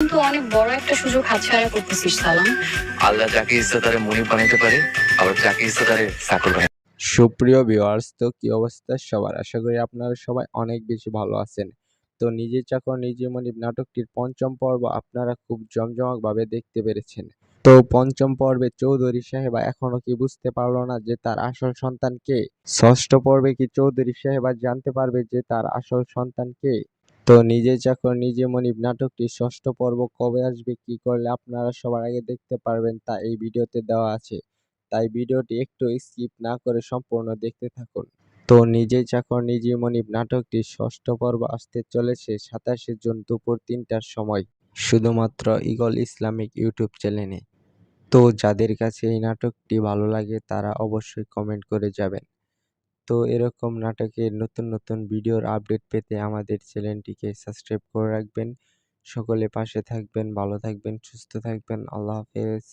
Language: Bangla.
কিন্তু অনেক বড় একটা সুযোগ হাতছাড়া করতেছিস সালাম। আল্লাহ যাকে ইচ্ছা তারে মনিব বানাইতে পারে আবার যাকে ইচ্ছা তারে চাকর বানাইতে সুপ্রিয় ভিউয়ার্স তো কি অবস্থা সবার? আশা করি আপনারা সবাই অনেক বেশি ভালো আছেন। তো নিজে চাকর নিজে মনিব নাটকটির পঞ্চম পর্ব আপনারা খুব জমজমাকভাবে দেখতে পেরেছেন। তো পঞ্চম পর্বে চৌধুরী সাহেবা এখনও কি বুঝতে পারল না যে তার আসল সন্তান কে? ষষ্ঠ পর্বে কি চৌধুরী সাহেবা জানতে পারবে যে তার আসল সন্তান কে? তো নিজে চাকর নিজে মনিব নাটকটি ষষ্ঠ পর্ব কবে আসবে, কি করলে আপনারা সবার আগে দেখতে পারবেন তা এই ভিডিওতে দেওয়া আছে। তাই ভিডিওটি একটু স্কিপ না করে সম্পূর্ণ দেখতে থাকুন। তো নিজেই চাকর নিজেই মনিব নাটকটি ষষ্ঠ পর্ব আসতে চলেছে সাতাশে জুন দুপুর তিনটার সময়, শুধুমাত্র ইগল ইসলামিক ইউটিউব চ্যানেলে। তো যাদের কাছে এই নাটকটি ভালো লাগে তারা অবশ্যই কমেন্ট করে যাবেন। তো এরকম নাটকের নতুন নতুন ভিডিওর আপডেট পেতে আমাদের চ্যানেলটিকে সাবস্ক্রাইব করে রাখবেন। সকলে পাশে থাকবেন, ভালো থাকবেন, সুস্থ থাকবেন। আল্লাহ হাফেজ।